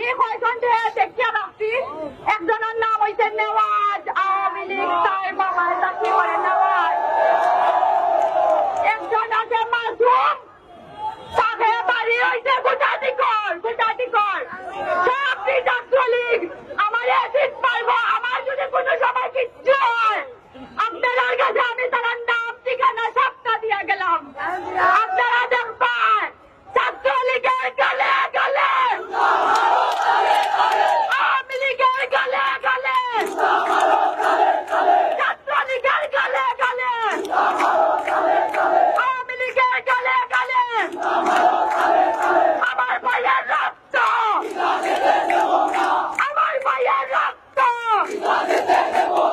আমি কয়জন দেখতে রাখছি একজনের নাম হইছে নেওয়াজ আওয়ামী লীগ জিন্দাবাদ